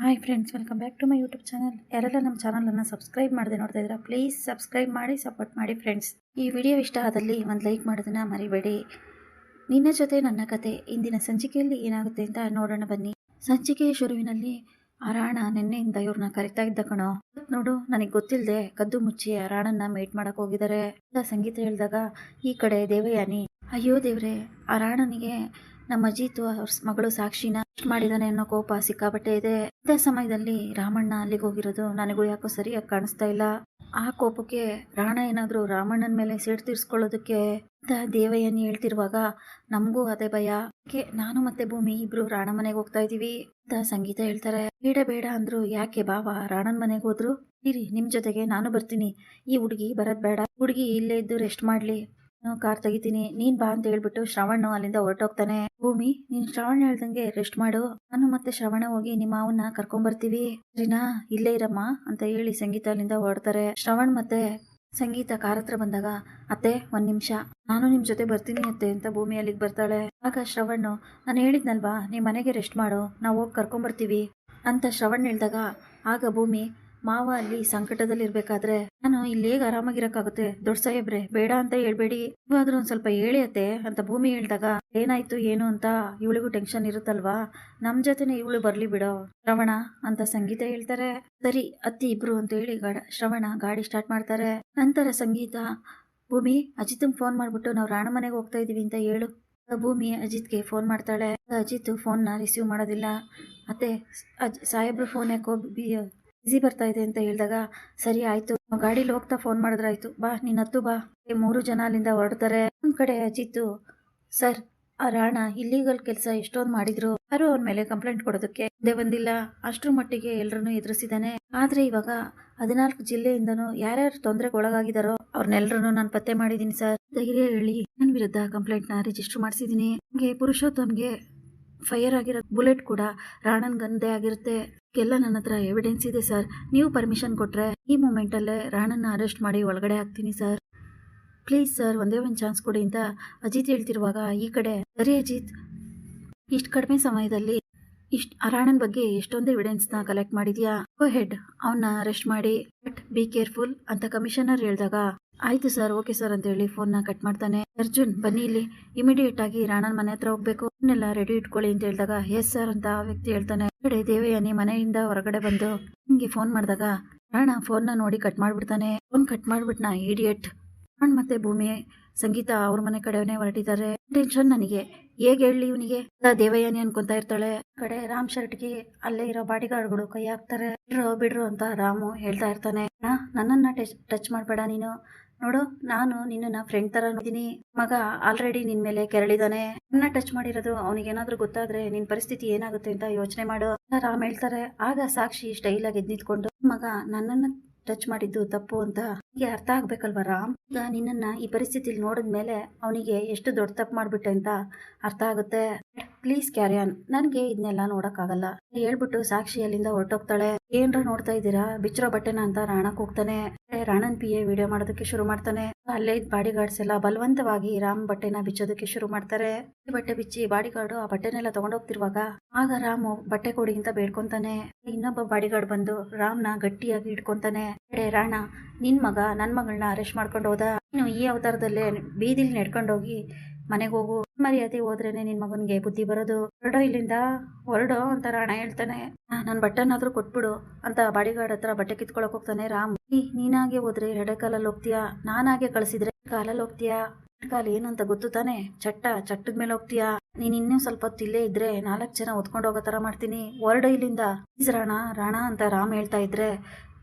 Hi friends welcome back to my YouTube channel ಯಾರೆಲ್ಲ ನಮ್ಮ ಚಾನಲನ್ನು ಸಬ್ಸ್ಕ್ರೈಬ್ ಮಾಡದೆ ನೋಡ್ತಾ ಇದ್ದೀರಾ ಪ್ಲೀಸ್ ಸಬ್ಸ್ಕ್ರೈಬ್ ಮಾಡಿ ಸಪೋರ್ಟ್ ಮಾಡಿ ಫ್ರೆಂಡ್ಸ್ ಈ ವಿಡಿಯೋ ಇಷ್ಟ ಆದಲ್ಲಿ ಒಂದು ಲೈಕ್ ಮಾಡೋದನ್ನು ಮರಿಬೇಡಿ. ನಿನ್ನ ಜೊತೆ ನನ್ನ ಕತೆ, ಇಂದಿನ ಸಂಚಿಕೆಯಲ್ಲಿ ಏನಾಗುತ್ತೆ ಅಂತ ನೋಡೋಣ ಬನ್ನಿ. ಸಂಚಿಕೆಯ ಶುರುವಿನಲ್ಲಿ ಅರಾಣ ರಾಣ ನಿನ್ನೆಯಿಂದ ಇವ್ರನ್ನ ಕರಿತಾ ಇದ್ದ ಕಣೋ. ನೋಡು, ನನಗೆ ಗೊತ್ತಿಲ್ಲದೆ ಕದ್ದು ಮುಚ್ಚಿ ಅರಾಣನ್ನ ರಾಣನ್ನ ಮೀಟ್ ಮಾಡಕ್ಕೆ ಹೋಗಿದ್ದಾರೆ ಸಂಗೀತ ಹೇಳಿದಾಗ, ಈ ಕಡೆ ದೇವಯಾನಿ. ಅಯ್ಯೋ ದೇವ್ರೆ ಆ ರಾಣನಿಗೆ ನಮ್ಮ ಅಜಿತು ಅವ್ರ ಮಗಳು ಸಾಕ್ಷಿನ ಮಾಡಿದಾನೆ ಅನ್ನೋ ಕೋಪ ಸಿಕ್ಕಾಪಟ್ಟೆ ಇದೆ. ಇದೇ ಸಮಯದಲ್ಲಿ ರಾಮಣ್ಣ ಅಲ್ಲಿಗೆ ಹೋಗಿರೋದು ನನಗೂ ಯಾಕೋ ಸರಿಯಾಗಿ ಕಾಣಿಸ್ತಾ ಇಲ್ಲ. ಆ ಕೋಪಕ್ಕೆ ರಾಣ ಏನಾದರೂ ರಾಮಣ್ಣನ ಮೇಲೆ ಸಿಟ್ಟು ತೀರ್ಸ್ಕೊಳ್ಳೋದಕ್ಕೆ ಅಂತ ದೇವಯ್ಯನಿ ಹೇಳ್ತಿರುವಾಗ ನಮಗೂ ಅದೇ ಭಯ. ನಾನು ಮತ್ತೆ ಭೂಮಿ ಇಬ್ರು ರಾಣ ಮನೆಗೆ ಹೋಗ್ತಾ ಇದೀವಿ ಅಂತ ಸಂಗೀತ ಹೇಳ್ತಾರೆ. ಬೇಡ ಬೇಡ ಅಂದ್ರು, ಯಾಕೆ ಬಾವ ರಾಣನ್ ಮನೆಗೆ ಹೋದ್ರು? ಇರಿ, ನಿಮ್ ಜೊತೆಗೆ ನಾನು ಬರ್ತೀನಿ. ಈ ಹುಡುಗಿ ಬರೋದ್ ಬೇಡ. ಹುಡುಗಿ ಇಲ್ಲೇ ಇದ್ದು ರೆಸ್ಟ್ ಮಾಡ್ಲಿ. ಕಾರ್ ತೆಗಿತೀನಿ. ನೀನ್ ಬಾ ಅಂತ ಹೇಳ್ಬಿಟ್ಟು ಶ್ರವಣ್ ಅಲ್ಲಿಂದ ಹೊರಟೋಗ್ತಾನೆ. ಭೂಮಿ, ನೀನ್ ಶ್ರವಣ್ ಹೇಳ್ದಂಗೆ ರೆಸ್ಟ್ ಮಾಡು. ನಾನು ಮತ್ತೆ ಶ್ರವಣ ಹೋಗಿ ನಿಮ್ಮ ಮಾವನ್ನ ಕರ್ಕೊಂಡ್ ಬರ್ತೀವಿ ಸರಿನಾ? ಇಲ್ಲೇ ಇರಮ್ಮ ಅಂತ ಹೇಳಿ ಸಂಗೀತ ಅಲ್ಲಿಂದ ಹೊರಡ್ತಾರೆ. ಶ್ರವಣ್ ಮತ್ತೆ ಸಂಗೀತ ಕಾರ್ ಹತ್ರ ಬಂದಾಗ, ಅತ್ತೆ, ಒಂದ್ ನಿಮಿಷ. ನಾನು ನಿಮ್ ಜೊತೆ ಬರ್ತೀನಿ ಅತ್ತೆ ಅಂತ ಭೂಮಿ ಅಲ್ಲಿಗೆ ಬರ್ತಾಳೆ. ಆಗ ಶ್ರವಣ್ ನಾನು ಹೇಳಿದ್ನಲ್ವಾ ನಿಮ್ ಮನೆಗೆ ರೆಸ್ಟ್ ಮಾಡು. ನಾವು ಹೋಗಿ ಕರ್ಕೊಂಡ್ ಬರ್ತೀವಿ ಅಂತ ಶ್ರವಣ್ ಹೇಳ್ದಾಗ, ಆಗ ಭೂಮಿ ಮಾವ ಅಲ್ಲಿ ಸಂಕಟದಲ್ಲಿರ್ಬೇಕಾದ್ರೆ ನಾನು ಇಲ್ಲಿ ಹೇಗೆ ಆರಾಮಾಗಿರಕ್ಕಾಗುತ್ತೆ? ದೊಡ್ಡ ಸಾಹೇಬ್ರೆ, ಬೇಡ ಅಂತ ಹೇಳ್ಬೇಡಿ. ಇವಾದ್ರೂ ಒಂದ್ ಸ್ವಲ್ಪ ಹೇಳಿಯತ್ತೆ ಅಂತ ಭೂಮಿ ಹೇಳ್ದಾಗ, ಏನಾಯ್ತು, ಏನು ಅಂತ ಇವಳಿಗೂ ಟೆನ್ಷನ್ ಇರುತ್ತಲ್ವಾ? ನಮ್ ಜೊತೆನೆ ಇವಳು ಬರ್ಲಿ ಬಿಡೋ. ಶ್ರವಣ ಅಂತ ಸಂಗೀತ ಹೇಳ್ತಾರೆ. ಸರಿ, ಅತ್ತಿ ಇಬ್ರು ಅಂತ ಹೇಳಿ ಗಾಡ, ಶ್ರವಣ ಗಾಡಿ ಸ್ಟಾರ್ಟ್ ಮಾಡ್ತಾರೆ. ನಂತರ ಸಂಗೀತ, ಭೂಮಿ, ಅಜಿತ್ಗೆ ಫೋನ್ ಮಾಡ್ಬಿಟ್ಟು ನಾವು ರಾಣ ಮನೆಗೆ ಹೋಗ್ತಾ ಇದೀವಿ ಅಂತ ಹೇಳು. ಭೂಮಿ ಅಜಿತ್ಗೆ ಫೋನ್ ಮಾಡ್ತಾಳೆ. ಅಜಿತ್ ಫೋನ್ನ ರಿಸೀವ್ ಮಾಡೋದಿಲ್ಲ. ಮತ್ತೆ ಅಜ್, ಸಾಹೇಬ್ರು ಫೋನ್ ಯಾಕೋ ಬಿಸಿ ಬರ್ತಾ ಇದೆ ಅಂತ ಹೇಳಿದಾಗ, ಸರಿ ಆಯ್ತು ಗಾಡಿಲಿ ಹೋಗ್ತಾ ಫೋನ್ ಮಾಡಿದ್ರಾಯ್ತು ಬಾ, ನೀನ್ ಹತ್ತು ಬಾ. ಮೂರು ಜನ ಅಲ್ಲಿಂದ ಹೊರಡ್ತಾರೆ. ಒಂದ್ ಕಡೆ ಅಜಿತ್ತು, ಸರ್, ಆ ರಾಣ ಇಲ್ಲೀಗಲ್ ಕೆಲಸ ಎಷ್ಟೊಂದ್ ಮಾಡಿದ್ರು. ಯಾರು ಅವ್ರ ಮೇಲೆ ಕಂಪ್ಲೇಂಟ್ ಕೊಡೋದಕ್ಕೆ ಮುಂದೆ ಬಂದಿಲ್ಲ. ಅಷ್ಟ್ರ ಮಟ್ಟಿಗೆ ಎಲ್ರನ್ನೂ ಎದುರಿಸಿದಾನೆ. ಆದ್ರೆ ಇವಾಗ ಹದಿನಾಲ್ಕು ಜಿಲ್ಲೆಯಿಂದನು ಯಾರ್ಯಾರು ತೊಂದರೆಗೆ ಒಳಗಾಗಿದಾರೋ ಅವ್ರನ್ನೆಲ್ಲರನ್ನು ನಾನು ಪತ್ತೆ ಮಾಡಿದ್ದೀನಿ ಸರ್. ಧೈರ್ಯ ಹೇಳಿ ನನ್ನ ವಿರುದ್ಧ ಕಂಪ್ಲೇಂಟ್ನ ರಿಜಿಸ್ಟರ್ ಮಾಡಿಸಿದೀನಿ. ಹಂಗೆ ಪುರುಷೋತ್ತಮ್ಗೆ ಫೈರ್ ಆಗಿರೋ ಬುಲೆಟ್ ಕೂಡ ರಾಣನ್ ಗಂದೆ ಆಗಿರುತ್ತೆ. ಎಲ್ಲ ನನ್ನ ಹತ್ರ ಎವಿಡೆನ್ಸ್ ಇದೆ ಸರ್ ನೀವು ಪರ್ಮಿಷನ್ ಕೊಟ್ರೆ ಈ ಮೂಮೆಂಟ್ ಅಲ್ಲೇ ರಾಣನ್ನ ಅರೆಸ್ಟ್ ಮಾಡಿ ಒಳಗಡೆ ಹಾಕ್ತೀನಿ ಸರ್ ಪ್ಲೀಸ್ ಸರ್ ಒಂದೇ ಒಂದು ಚಾನ್ಸ್ ಕೊಡಿ ಅಂತ ಅಜಿತ್ ಹೇಳ್ತಿರುವಾಗ ಈ ಕಡೆ, ಸರಿ ಅಜಿತ್, ಇಷ್ಟು ಕಡಿಮೆ ಸಮಯದಲ್ಲಿ ಇಷ್ಟು, ರಾಣನ್ ಬಗ್ಗೆ ಎಷ್ಟೊಂದು ಎವಿಡೆನ್ಸ್ನ ಕಲೆಕ್ಟ್ ಮಾಡಿದ್ಯಾ? ಗೋ ಹೆಡ್ ಅವನ್ನ ಅರೆಸ್ಟ್ ಮಾಡಿ ಬಟ್ ಬಿ ಕೇರ್ಫುಲ್ ಅಂತ ಕಮಿಷನರ್ ಹೇಳಿದಾಗ ಆಯ್ತು ಸರ್ ಓಕೆ ಸರ್ ಅಂತ ಹೇಳಿ ಫೋನ್ನ ಕಟ್ ಮಾಡ್ತಾನೆ. ಅರ್ಜುನ್ ಬನ್ನಿ ಇಲ್ಲಿ. ಇಮಿಡಿಯೇಟ್ ಆಗಿ ರಾಣನ್ ಮನೆ ಹತ್ರ ಹೋಗ್ಬೇಕು. ರೆಡಿ ಇಟ್ಕೊಳ್ಳಿ ಅಂತ ಹೇಳಿದಾಗ ಎಸ್ ಸರ್ ಅಂತ ಆ ವ್ಯಕ್ತಿ ಹೇಳ್ತಾನೆ. ಕಡೆ ದೇವಯಾನಿ ಮನೆಯಿಂದ ಹೊರಗಡೆ ಬಂದು ಹಿಂಗೆ ಫೋನ್ ಮಾಡಿದಾಗ ರಾಣ ಫೋನ್ನ ನೋಡಿ ಕಟ್ ಮಾಡ್ಬಿಡ್ತಾನೆ. ಫೋನ್ ಕಟ್ ಮಾಡ್ಬಿಟ್ನಾ ಇಡಿಯಟ್ ಅಣ್ಣ ಮತ್ತೆ ಭೂಮಿ ಸಂಗೀತ ಅವ್ರ ಮನೆ ಕಡೆನೇ ಹೊರಟಿದ್ದಾರೆ. ಟೆನ್ಷನ್ ನನಗೆ. ಹೇಗೆ ಹೇಳಿ ಇವನಿಗೆ? ದೇವಯಾನಿ ಅನ್ಕೊಂತ ಇರ್ತಾಳೆ. ಕಡೆ ರಾಮ್ ಶರ್ಟ್ಗೆ ಅಲ್ಲೇ ಇರೋ ಬಾಡಿಗಾರ್ಡ್ಗಳು ಕೈ ಹಾಕ್ತಾರೆ. ಬಿಡ್ರು ಬಿಡ್ರು ಅಂತ ರಾಮು ಹೇಳ್ತಾ ಇರ್ತಾನೆ. "ಅಣ್ಣ, ನನ್ನನ್ನ ಟಚ್ ಮಾಡಬೇಡ ನೀನು. ನೋಡು, ನಾನು ನಿನ್ನ ಫ್ರೆಂಡ್ ತರ ನೋಡಿದೀನಿ ಮಗ ಆಲ್ರೆಡಿ ನಿನ್ ಮೇಲೆ ಕೆರಳಿದಾನೆ. ನನ್ನ ಟಚ್ ಮಾಡಿರೋದು ಅವನಿಗೆ ಏನಾದ್ರೂ ಗೊತ್ತಾದ್ರೆ ನಿನ್ ಪರಿಸ್ಥಿತಿ ಏನಾಗುತ್ತೆ ಅಂತ ಯೋಚನೆ ಮಾಡು. ರಾಮ್ ಹೇಳ್ತಾರೆ. ಆಗ ಸಾಕ್ಷಿ ಸ್ಟೈಲ್ ಆಗಿ ನಿಂತ್ಕೊಂಡು ಮಗ ನನ್ನನ್ನ ಟಚ್ ಮಾಡಿದ್ದು ತಪ್ಪು ಅಂತ ಹೀಗೆ ಅರ್ಥ ಆಗ್ಬೇಕಲ್ವಾ ರಾಮ್? ಈಗ ನಿನ್ನನ್ನ ಈ ಪರಿಸ್ಥಿತಿಲಿ ನೋಡಿದ್ಮೇಲೆ ಅವನಿಗೆ ಎಷ್ಟು ದೊಡ್ಡ ತಪ್ಪು ಮಾಡ್ಬಿಟ್ಟೆ ಅಂತ ಅರ್ಥ ಆಗುತ್ತೆ. ಪ್ಲೀಸ್ ಕ್ಯಾರಿಯಾನ್ ನನಗೆ ಇದನ್ನೆಲ್ಲ ನೋಡಕ್ಕಾಗಲ್ಲ. ಹೇಳ್ಬಿಟ್ಟು ಸಾಕ್ಷಿ ಅಲ್ಲಿಂದ ಹೊರಟೋಗ್ತಾಳೆ. ಏನ್ರ ನೋಡ್ತಾ ಇದ್ದೀರಾ? ಬಿಚ್ಚರೋ ಬಟ್ಟೆನ ಅಂತ ರಾಣಕ್ ಹೋಗ್ತಾನೆ. ರಾಣನ್ ಪಿ ಎ ವಿಡಿಯೋ ಮಾಡೋದಕ್ಕೆ ಶುರು ಮಾಡ್ತಾನೆ. ಅಲ್ಲೇ ಬಾಡಿ ಗಾರ್ಡ್ಸ್ ಎಲ್ಲ ಬಲವಂತವಾಗಿ ರಾಮ್ ಬಟ್ಟೆನ ಬಿಚ್ಚೋದಕ್ಕೆ ಶುರು ಮಾಡ್ತಾರೆ. ಈ ಬಟ್ಟೆ ಬಿಚ್ಚಿ ಬಾಡಿ ಗಾರ್ಡ್ ಆ ಬಟ್ಟೆನೆಲ್ಲ ತಗೊಂಡೋಗ್ತಿರುವಾಗ ಆಗ ರಾಮು ಬಟ್ಟೆ ಕೊಡಿ ಅಂತ ಬೇಡ್ಕೊಂತಾನೆ ಇನ್ನೊಬ್ಬ ಬಾಡಿ ಗಾರ್ಡ್ ಬಂದು ರಾಮ್ನ ಗಟ್ಟಿಯಾಗಿ ಇಟ್ಕೊಂತಾನೆ ಅಡೆ ರಾಣ, ನಿನ್ ಮಗ ನನ್ ಮಗಳನ್ನ ಅರೆಸ್ಟ್ ಮಾಡ್ಕೊಂಡು ಹೋದ. ನೀನು ಈ ಅವತಾರದಲ್ಲೇ ಬೀದಿಲಿ ನಡ್ಕೊಂಡೋಗಿ ಮನೆಗೆ ಹೋಗು. ಮರ್ಯಾದೆ ಹೋದ್ರೇನೆ ನಿನ್ ಮಗನ್ಗೆ ಬುದ್ಧಿ ಬರೋದು. ಹೊರಡೋ ಇಲ್ಲಿಂದ ಹೊರಡೋ ಅಂತ ರಾಣ ಹೇಳ್ತಾನೆ. ನನ್ ಬಟ್ಟನಾದ್ರೂ ಕೊಟ್ಬಿಡು ಅಂತ ಬಾಡಿಗಾರ್ಡ್ ಹತ್ರ ಬಟ್ಟೆ ಕಿತ್ಕೊಳಕ್ ಹೋಗ್ತಾನೆ ರಾಮ್. ನೀನಾಗೆ ಹೋದ್ರೆ ಎಡೆ ಕಾಲಲ್ಲಿ ಹೋಗ್ತೀಯಾ? ನಾನಾಗೆ ಕಳ್ಸಿದ್ರೆ ಕಾಲಲ್ಲಿ ಹೋಗ್ತೀಯಾ? ಕಾಲ ಏನು ಅಂತ ಗೊತ್ತು ತಾನೆ? ಚಟ್ಟ, ಚಟ್ಟದ ಮೇಲೆ ಹೋಗ್ತೀಯಾ? ನೀನ್ ಇನ್ನೂ ಸ್ವಲ್ಪ ಹೊತ್ತು ಇಲ್ಲೇ ಇದ್ರೆ ನಾಲ್ಕು ಜನ ಹೊತ್ಕೊಂಡು ಹೋಗೋ ತರ ಮಾಡ್ತೀನಿ. ಹೊರಡೋ ಇಲ್ಲಿಂದ. ಪ್ಲೀಸ್ ರಾಣ ರಾಣ ಅಂತ ರಾಮ್ ಹೇಳ್ತಾ ಇದ್ರೆ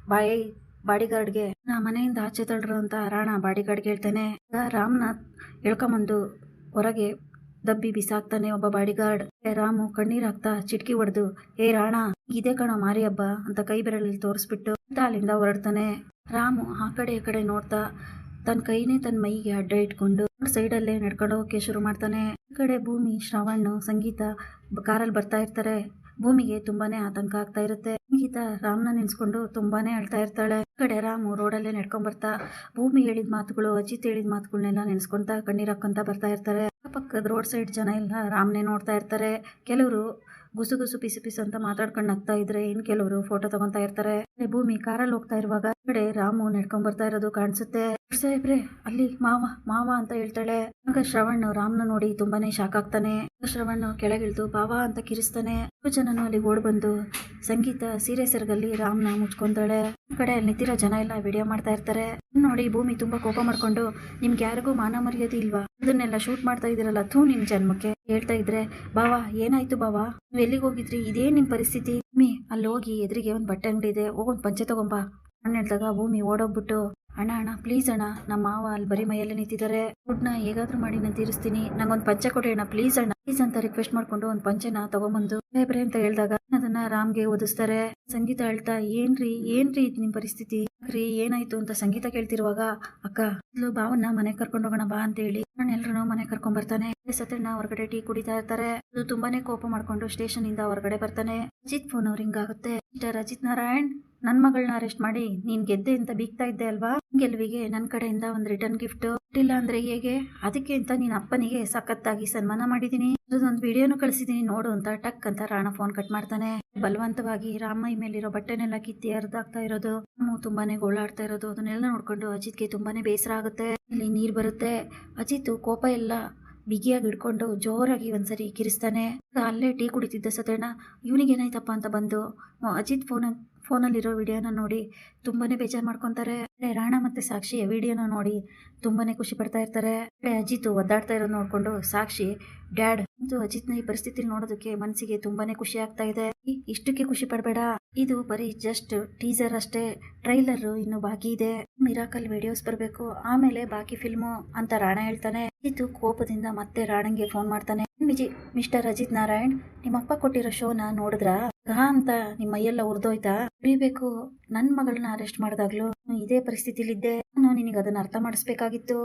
ಬಾಯಿ ಬಾಡಿಗಾರ್ಡ್ಗೆ ನಾ ಮನೆಯಿಂದ ಆಚೆ ತಳ್ರು ಅಂತ ರಾಣ ಬಾಡಿಗಾರ್ಡ್ಗೆ ಹೇಳ್ತಾನೆ. ರಾಮ್ನ ಹೇಳ್ಕೊಂಬಂದು ಹೊರಗೆ ದಬ್ಬಿ ಬಿಸಾಕ್ತಾನೆ ಒಬ್ಬ ಬಾಡಿಗಾರ್ಡ್. ರಾಮು, ಕಣ್ಣೀರ್ ಹಾಕ್ತಾ ಚಿಟ್ಕಿ ಹೊಡೆದು, ಏ ರಾಣ, ಇದೇ ಕಣ ಮಾರಿ ಹಬ್ಬ ಅಂತ ಕೈ ಬೆರಳಲ್ಲಿ ತೋರಿಸ್ಬಿಟ್ಟು ಅಲ್ಲಿಂದ ಹೊರಡ್ತಾನೆ. ರಾಮು ಆ ಕಡೆ ಈ ಕಡೆ ನೋಡ್ತಾ ತನ್ನ ಕೈನೇ ತನ್ನ ಮೈಗೆ ಅಡ್ಡ ಇಟ್ಕೊಂಡು ಸೈಡಲ್ಲೇ ನಡ್ಕೊಂಡು ಹೋಗಕ್ಕೆ ಶುರು ಮಾಡ್ತಾನೆ. ಈ ಕಡೆ ಭೂಮಿ, ಶ್ರವಣ್, ಸಂಗೀತ, ಕಾರಲ್ಲಿ ಬರ್ತಾ ಇರ್ತಾರೆ. ಭೂಮಿಗೆ ತುಂಬಾನೇ ಆತಂಕ ಆಗ್ತಾ ಇರುತ್ತೆ. ಸಂಗೀತ ರಾಮ್ನ ನೆನ್ಸ್ಕೊಂಡು ತುಂಬಾನೇ ಅಳ್ತಾ ಇರ್ತಾಳೆ. ಕಡೆ ರಾಮು ರೋಡಲ್ಲೇ ನಡ್ಕೊಂಡ್ ಬರ್ತಾ, ಭೂಮಿ ಹೇಳಿದ ಮಾತುಗಳು, ಅಜಿತ್ ಹೇಳಿದ ಮಾತುಗಳನ್ನೆಲ್ಲ ನೆನ್ಸ್ಕೊಂತ ಕಣ್ಣೀರ್ ಹಾಕೊಂತ ಬರ್ತಾ ಇರ್ತಾರೆ. ಪಕ್ಕದ ರೋಡ್ ಸೈಡ್ ಜನ ಎಲ್ಲ ರಾಮ್ನೆ ನೋಡ್ತಾ ಇರ್ತಾರೆ. ಕೆಲವರು ಗುಸು ಗುಸು ಪಿಸು ಪಿಸು ಅಂತ ಮಾತಾಡ್ಕೊಂಡು ನಗ್ತಾ ಇದ್ರೆ ಇನ್ ಕೆಲವರು ಫೋಟೋ ತಗೊಂತಾ ಇರ್ತಾರೆ. ಭೂಮಿ ಕಾರಲ್ಲಿ ಹೋಗ್ತಾ ಇರುವಾಗ ಕಡೆ ರಾಮು ನಡ್ಕೊಂಡ್ ಬರ್ತಾ ಇರೋದು ಕಾಣಿಸುತ್ತೆ. ಸಾಹೇಬ್ರೆ, ಅಲ್ಲಿ ಮಾವ ಮಾವ ಅಂತ ಹೇಳ್ತಾಳೆ. ಆಗ ಶ್ರವಣ್ ರಾಮ್ನ ನೋಡಿ ತುಂಬಾನೇ ಶಾಕ್ ಆಗ್ತಾನೆ. ಶ್ರವಣ್ ಕೆಳಗಿಳಿದು ಬಾವಾ ಅಂತ ಕಿರಿಸ್ತಾನೆ. ಜನನು ಅಲ್ಲಿ ಓಡ್ ಬಂದು, ಸಂಗೀತ ಸೀರೆ ಸೆರಗಲ್ಲಿ ರಾಮ್ನ ಮುಚ್ಕೊಂತಾಳೆ. ಕಡೆ ಅಲ್ಲಿ ನಿಂತಿರೋ ಜನ ಎಲ್ಲ ವಿಡಿಯೋ ಮಾಡ್ತಾ ಇರ್ತಾರೆ. ನೋಡಿ ಭೂಮಿ ತುಂಬಾ ಕೋಪ ಮಾಡ್ಕೊಂಡು, ನಿಮ್ಗೆ ಯಾರಿಗೂ ಮಾನ ಮರ್ಯಾದೆ ಇಲ್ವಾ? ಅದನ್ನೆಲ್ಲ ಶೂಟ್ ಮಾಡ್ತಾ ಇದೀರಲ್ಲ ಥೂ ನಿಮ್ ಜನ್ಮಕ್ಕೆ. ಹೇಳ್ತಾ ಇದ್ರೆ, ಬಾವಾ, ಏನಾಯ್ತು ಬಾವಾ? ನೀವ್ ಎಲ್ಲಿಗೆ ಹೋಗಿದ್ರಿ? ಇದೇ ನಿಮ್ ಪರಿಸ್ಥಿತಿ? ಭೂಮಿ ಅಲ್ಲಿ ಹೋಗಿ ಎದುರಿಗೆ ಒಂದ್ ಬಟ್ಟೆ ಅಂಗಡಿ ಇದೆ. ಹೋಗೊಂದ್ ಪಂಚೆ ತಗೊಂಬಾ. ಅಣ್ಣ ಹೇಳ್ದಾಗ ಭೂಮಿ ಓಡೋಗ್ಬಿಟ್ಟು ಅಣ್ಣ ಅಣ್ಣ ಪ್ಲೀಸ್ ಅಣ್ಣ ನಮ್ಮ ಮಾವ ಅಲ್ಲಿ ಬರೀ ಮೈಯಲ್ಲಿ ನಿಂತಿದ್ದಾರೆ ದುಡ್ಡನ್ನ ಹೇಗಾದ್ರೂ ಮಾಡಿ ನಾನು ತೀರಿಸ್ತೀನಿ. ನಂಗೊಂದ್ ಪಂಚೆ ಕೊಡಿ ಅಣ್ಣ ಪ್ಲೀಸ್ ಅಣ್ಣ. ಪ್ಲೀಸ್ ಅಂತ ರಿಕ್ವೆಸ್ಟ್ ಮಾಡ್ಕೊಂಡು ಒಂದು ಪಂಚೆನ ತಗೊಂಬಂದು ಬೇರೆ ಅಂತ ಹೇಳಿದಾಗ ಅದನ್ನ ರಾಮ್ಗೆ ಓದಿಸ್ತಾರೆ. ಸಂಗೀತ ಹೇಳ್ತಾ, ಏನ್ರಿ ಏನ್ರಿ ಇದು ನಿಮ್ ಪರಿಸ್ಥಿತಿ? ರೀ ಏನಾಯ್ತು? ಅಂತ ಸಂಗೀತ ಕೇಳ್ತಿರುವಾಗ, ಅಕ್ಕ, ಮೊದಲು ಬಾವನ್ನ ಮನೆ ಕರ್ಕೊಂಡು ಹೋಗೋಣ ಬಾ ಅಂತ ಹೇಳಿ. ಎಲ್ರು ಮನೆ ಕರ್ಕೊಂಡ್ ಬರ್ತಾನೆ. ಸತ್ಯಣ್ಣ ಹೊರಗಡೆ ಟೀ ಕುಡಿತಾ ಇರ್ತಾರೆ. ಅದು ತುಂಬಾನೇ ಕೋಪ ಮಾಡ್ಕೊಂಡು ಸ್ಟೇಷನ್ ಇಂದ ಹೊರಗಡೆ ಬರ್ತಾನೆ. ಅಜಿತ್ ಫೋನ್ ಅವ್ರಿಂಗ್ ಮಿಸ್ಟರ್ ಅಜಿತ್ ನಾರಾಯಣ್ ನನ್ ಮಗಳನ್ನ ಅರೆಸ್ಟ್ ಮಾಡಿ ನೀನ್ ಗೆದ್ದೆ ಅಂತ ಬೀಗ್ತಾ ಇದ್ದೆ ಅಲ್ವಾ? ಗೆಲುವಿಗೆ ನನ್ ಕಡೆಯಿಂದ ಒಂದ್ ರಿಟರ್ನ್ ಗಿಫ್ಟ್ ಇಲ್ಲ ಅಂದ್ರೆ ಹೇಗೆ? ಅದಕ್ಕೆ ಅಂತ ನೀನ್ ಅಪ್ಪನಿಗೆ ಸಖತ್ತಾಗಿ ಸನ್ಮಾನ ಮಾಡಿದೀನಿ. ಅದೊಂದ್ ವಿಡಿಯೋನು ಕಳಿಸಿದೀನಿ. ನೋಡು ಅಂತ ಟಕ್ ಅಂತ ರಾಣ ಫೋನ್ ಕಟ್ ಮಾಡ್ತಾನೆ. ಬಲವಂತವಾಗಿ ರಾಮಯ್ಯ ಮೇಲಿರೋ ಬಟ್ಟೆನೆಲ್ಲ ಕಿತ್ತಿ ಅರ್ಧಾಗ್ತಾ ಇರೋದು. ರಾಮು ತುಂಬಾನೇ ಗೋಳಾಡ್ತಾ ಇರೋದು. ಅದನ್ನೆಲ್ಲ ನೋಡ್ಕೊಂಡು ಅಜಿತ್ಗೆ ತುಂಬಾನೇ ಬೇಸರ ಆಗುತ್ತೆ. ಇಲ್ಲಿ ನೀರ್ ಬರುತ್ತೆ. ಅಜಿತ್ ಕೋಪ ಎಲ್ಲ ಬಿಗಿಯಾಗಿ ಹಿಡ್ಕೊಂಡು ಜೋರಾಗಿ ಒಂದ್ಸರಿ ಕಿರಿಸ್ತಾನೆ. ಅಲ್ಲೇ ಟೀ ಕುಡಿತಿದ್ದ ಸತೇಣ ಇವನಿಗೆ ಏನಾಯ್ತಪ್ಪ? ಅಂತ ಬಂದು, ಅಜಿತ್ ಫೋನ್ ಫೋನಲ್ಲಿರೋ ವಿಡಿಯೋನ ನೋಡಿ ತುಂಬಾನೇ ಬೇಜಾರು ಮಾಡ್ಕೊತಾರೆ. ರಾಣ ಮತ್ತೆ ಸಾಕ್ಷಿ ವಿಡಿಯೋನ ನೋಡಿ ತುಂಬಾನೇ ಖುಷಿ ಪಡ್ತಾ ಇರ್ತಾರೆ. ಅಜಿತ್ ಒದ್ದಾಡ್ತಾ ಇರೋದು ನೋಡ್ಕೊಂಡು ಸಾಕ್ಷಿ, ಡ್ಯಾಡ್ ಇದು ಅಜಿತ್ನ ಈ ಪರಿಸ್ಥಿತಿಲಿ ನೋಡೋದಕ್ಕೆ ಮನಸ್ಸಿಗೆ ತುಂಬಾನೇ ಖುಷಿ ಆಗ್ತಾ ಇದೆ. ಇಷ್ಟಕ್ಕೆ ಖುಷಿ ಪಡಬೇಡ. ಇದು ಬರೀ ಜಸ್ಟ್ ಟೀಸರ್ ಅಷ್ಟೇ. ಟ್ರೈಲರ್ ಇನ್ನು ಬಾಕಿ ಇದೆ. ಮಿರಾಕಲ್ ವಿಡಿಯೋಸ್ ಬರಬೇಕು. ಆಮೇಲೆ ಬಾಕಿ ಫಿಲ್ಮು ಅಂತ ರಾಣ ಹೇಳ್ತಾನೆ. ಇದು ಕೋಪದಿಂದ ಮತ್ತೆ ರಾಣಂಗೆ ಫೋನ್ ಮಾಡ್ತಾನೆ. ವಿಜಿ ಮಿಸ್ಟರ್ ಅಜಿತ್ ನಾರಾಯಣ್, ನಿಮ್ಮಪ್ಪ ಕೊಟ್ಟಿರೋ ಶೋನ ನೋಡಿದ್ರಾ? ಗಹ ಅಂತ ನಿಮ್ಮ ಮೈಯೆಲ್ಲ ಉರ್ದೋಯ್ತಾ? ಉರಿಬೇಕು ನನ್ ಮಗಳನ್ನ ಅರೆಸ್ಟ್ ಮಾಡಿದಾಗ್ಲೂ ಇದೇ ಪರಿಸ್ಥಿತಿಲಿದ್ದೆ. ನಾನು ನಿನಗೆ ಅದನ್ನ ಅರ್ಥ ಮಾಡಿಸ್ಬೇಕಾಗಿತ್ತು.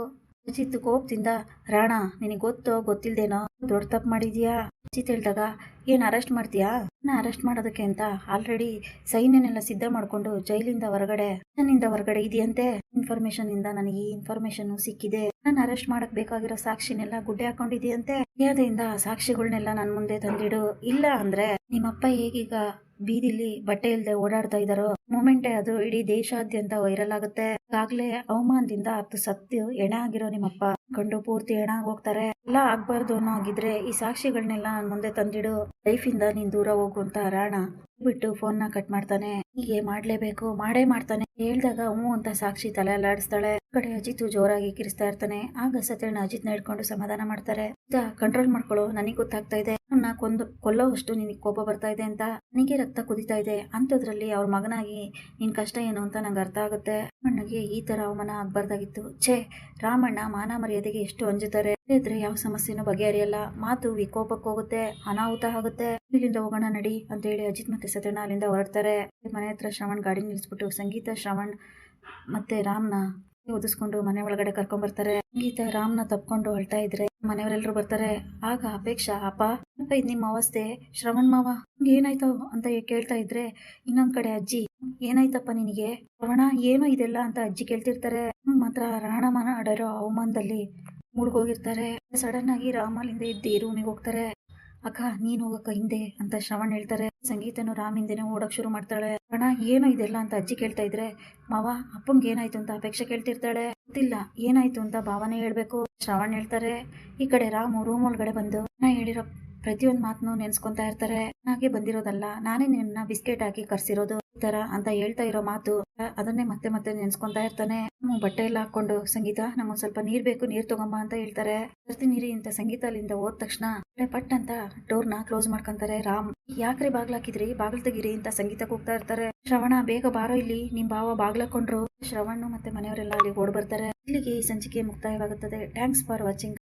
ಅಜಿತ್ ಕೋಪದಿಂದ, ರಾಣ, ನಿನಗೆ ಗೊತ್ತೋ ಗೊತ್ತಿಲ್ದೇನೋ ದೊಡ್ಡ ತಪ್ಪು ಮಾಡಿದ್ಯಾ? ಅಜಿತ್ ಹೇಳ್ದಾಗ, ಏನ್ ಅರೆಸ್ಟ್ ಮಾಡ್ತೀಯಾ? ನಾ ಅರೆಸ್ಟ್ ಮಾಡೋದಕ್ಕೆ ಅಂತ ಆಲ್ರೆಡಿ ಸೈನ್ಯನೆಲ್ಲ ಸಿದ್ಧ ಮಾಡ್ಕೊಂಡು ಜೈಲಿಂದ ಹೊರಗಡೆ, ನನ್ನಿಂದ ಹೊರಗಡೆ ಇದೆಯಂತೆ. ಇನ್ಫಾರ್ಮೇಶನ್ ಇಂದ ನನಗೆ ಈ ಇನ್ಫಾರ್ಮೇಶನ್ ಸಿಕ್ಕಿದೆ. ನಾನು ಅರೆಸ್ಟ್ ಮಾಡಕ್ ಬೇಕಾಗಿರೋ ಸಾಕ್ಷಿನೆಲ್ಲ ಗುಡ್ಡೆ ಹಾಕೊಂಡಿದೆಯಂತೆ. ಮರ್ಯಾದೆಯಿಂದ ಸಾಕ್ಷಿಗಳನ್ನೆಲ್ಲ ನನ್ನ ಮುಂದೆ ತಂದಿಡು. ಇಲ್ಲ ಅಂದ್ರೆ ನಿಮ್ಮಪ್ಪ ಹೇಗೀಗ ಬೀದಿಲಿ ಬಟ್ಟೆ ಇಲ್ದೆ ಓಡಾಡ್ತಾ ಇದಾರೋ ಮೊಮೆಂಟೇ ಅದು ಇಡೀ ದೇಶಾದ್ಯಂತ ವೈರಲ್ ಆಗುತ್ತೆ. ಆಗ್ಲೇ ಅವಮಾನದಿಂದ ಹತ್ತು ಸತ್ತು ಎಣೆ ಆಗಿರೋ ನಿಮ್ಮಪ್ಪ. ಕಂಡು ಪೂರ್ತಿ ಎಣ ಹೋಗ್ತಾರೆ ಎಲ್ಲ ಆಗ್ಬಾರ್ದು ಅನ್ನೋ ಆಗಿದ್ರೆ ಈ ಸಾಕ್ಷಿಗಳನ್ನೆಲ್ಲ ನನ್ ಮುಂದೆ ತಂದಿಡು. ಲೈಫ್ ಇಂದ ನೀನ್ ದೂರ ಹೋಗು ಅಂತ ರಾಣ ಬಿಟ್ಟು ಫೋನ್ನ ಕಟ್ ಮಾಡ್ತಾನೆ. ಹೀಗೆ ಮಾಡ್ಲೇಬೇಕು, ಮಾಡೇ ಮಾಡ್ತಾನೆ. ಹೇಳ್ದಾಗ ಹ್ಞೂ ಅಂತ ಸಾಕ್ಷಿ ತಲೆ ಅಲ್ಲಾಡಿಸ್ತಾಳೆ. ಕಡೆ ಅಜಿತ್ ಜೋರಾಗಿ ಕಿರಿಸ್ತಾ ಇರ್ತಾನೆ. ಆಗ ಅಜಿತ್ನ ಹಿಡ್ಕೊಂಡು ಸಮಾಧಾನ ಮಾಡ್ತಾರೆ. ಕಂಟ್ರೋಲ್ ಮಾಡ್ಕೊಳ್ಳೋ, ನನಗೆ ಗೊತ್ತಾಗ್ತಾ ಇದೆ. ಕೊಂದು ಕೊಲ್ಲೋ ಅಷ್ಟು ನಿನಗೆ ಕೋಪ ಬರ್ತಾ ಇದೆ ಅಂತ. ನನಗೆ ರಕ್ತ ಕುದಿತಾ ಇದೆ? ಅಂಥದ್ರಲ್ಲಿ ಅವ್ರ ಮಗನಾಗಿ ನಿನ್ ಕಷ್ಟ ಏನು ಅಂತ ನಂಗೆ ಅರ್ಥ ಆಗುತ್ತೆ. ಅಣ್ಣಗೆ ಈ ತರ ಅವಮಾನ ಆಗ್ಬಾರ್ದಾಗಿತ್ತು. ಛೇ, ರಾಮಣ್ಣ ಮಾನ ಮರ್ಯಾದೆಗೆ ಎಷ್ಟು ಅಂಜುತ್ತಾರೆ? ಇದ್ರೆ ಯಾವ ಸಮಸ್ಯೆನೂ ಬಗೆಹರಿಯಲ್ಲ. ಮಾತು ವಿಕೋಪಕ್ಕೆ ಹೋಗುತ್ತೆ, ಅನಾಹುತ ಆಗುತ್ತೆ. ಇಲ್ಲಿಂದ ಹೋಗೋಣ ನಡಿ ಅಂತ ಹೇಳಿ ಅಜಿತ್ ಮತ್ತೆ ಸತ್ಯಣ್ಣ ಅಲ್ಲಿಂದ ಹೊರಡ್ತಾರೆ. ಮನೆ ಹತ್ರ ಶ್ರವಣ್ ಗಾಡಿ ನಿಲ್ಲಿಸ್ಬಿಟ್ಟು ಸಂಗೀತ, ಶ್ರವಣ್ ಮತ್ತೆ ರಾಮ್ನ ಓದಿಸ್ಕೊಂಡು ಮನೆ ಒಳಗಡೆ ಕರ್ಕೊಂಡ್ ಬರ್ತಾರೆ. ಸಂಗೀತ ರಾಮ್ನ ತಪ್ಕೊಂಡು ಹೊಳ್ತಾ ಇದ್ರೆ ಮನೆಯವರೆಲ್ಲರೂ ಬರ್ತಾರೆ. ಆಗ ಅಪೇಕ್ಷಾ, ಅಪ್ಪ ಅಪ್ಪ ಇದ್ ನಿಮ್ಮ ಅವಸ್ಥೆ? ಶ್ರವಣ್ ಮಾವ ಏನಾಯ್ತು ಅಂತ ಕೇಳ್ತಾ ಇದ್ರೆ ಇನ್ನೊಂದ್ ಕಡೆ ಅಜ್ಜಿ, ಏನಾಯ್ತಪ್ಪ ನಿನಗೆ? ಶ್ರವಣ, ಏನು ಇದೆಲ್ಲ ಅಂತ ಅಜ್ಜಿ ಕೇಳ್ತಿರ್ತಾರೆ. ಮಾತ್ರ ರಾಣ ಮನ ಆಡೋ ಅವಮಾನದಲ್ಲಿ ಮುಳುಗೋಗಿರ್ತಾರೆ. ಸಡನ್ ಆಗಿ ರಾಮಲಿಂದ ಎದ್ದು ರೂಮಿಗೆ ಹೋಗ್ತಾರೆ. ಅಕ್ಕ, ನೀನು ಹೋಗಕ್ಕ ಹಿಂದೆ ಅಂತ ಶ್ರವಣ್ ಹೇಳ್ತಾರೆ. ಸಂಗೀತನು ರಾಮ್ ಹಿಂದೆನೆ ಓಡಕ್ ಶುರು ಮಾಡ್ತಾಳೆ. ಅಣ್ಣ, ಏನು ಇದೆಲ್ಲ ಅಂತ ಅಜ್ಜಿ ಕೇಳ್ತಾ ಇದ್ರೆ, ಮಾವ, ಅಪ್ಪಂಗೆ ಏನಾಯ್ತು ಅಂತ ಅಪೇಕ್ಷೆ ಕೇಳ್ತಿರ್ತಾಳೆ. ಗೊತ್ತಿಲ್ಲ, ಏನಾಯ್ತು ಅಂತ ಭಾವನೆ ಹೇಳ್ಬೇಕು. ಶ್ರವಣ್ ಹೇಳ್ತಾರೆ, ಈ ಕಡೆ ರಾಮು ರೂಮ್ ಒಳಗಡೆ ಬಂದು ನಾ ಹೇಳಿರೋ ಪ್ರತಿಯೊಂದ್ ಮಾತನ್ನು ನೆನ್ಸ್ಕೊಂತ ಇರ್ತಾರೆ. ಹಾಗೆ ಬಂದಿರೋದಲ್ಲ, ನಾನೇ ನಿನ್ನ ಬಿಸ್ಕೆಟ್ ಹಾಕಿ ಕರ್ಸಿರೋದು. ತರ ಅಂತ ಹೇಳ್ತಾ ಇರೋ ಮಾತು, ಅದನ್ನೇ ಮತ್ತೆ ಮತ್ತೆ ನೆನ್ಸ್ಕೊಂತಾ ಇರ್ತಾನೆ. ಬಟ್ಟೆ ಎಲ್ಲ ಹಾಕೊಂಡು ಸಂಗೀತ ನಂಗೊಂದ್ ಸ್ವಲ್ಪ ನೀರ್ ಬೇಕು, ನೀರ್ ತಗೊಂಬ ಅಂತ ಹೇಳ್ತಾರೆ. ನೀರಿ ಅಂತ ಸಂಗೀತ ಅಲ್ಲಿಂದ ಹೋದ ತಕ್ಷಣ ಪಟ್ ಅಂತ ಡೋರ್ನ ಕ್ಲೋಸ್ ಮಾಡ್ಕೊಂತಾರೆ ರಾಮ್. ಯಾಕ್ರಿ ಬಾಗ್ಲಾಕಿದ್ರಿ ಬಾಗ್ಲ ತೆಗಿರಿ ಅಂತ ಸಂಗೀತ ಹೋಗ್ತಾ ಇರ್ತಾರೆ. ಶ್ರವಣ, ಬೇಗ ಬಾರೋ ಇಲ್ಲಿ. ನಿಮ್ ಭಾವ ಬಾಗ್ಲಾಕೊಂಡ್ರು ಶ್ರವಣ್ ಮತ್ತೆ ಮನೆಯವರೆಲ್ಲ ಅಲ್ಲಿ ಓಡ್ ಬರ್ತಾರೆ. ಇಲ್ಲಿಗೆ ಈ ಸಂಚಿಕೆ ಮುಕ್ತಾಯವಾಗುತ್ತದೆ. Thanks for watching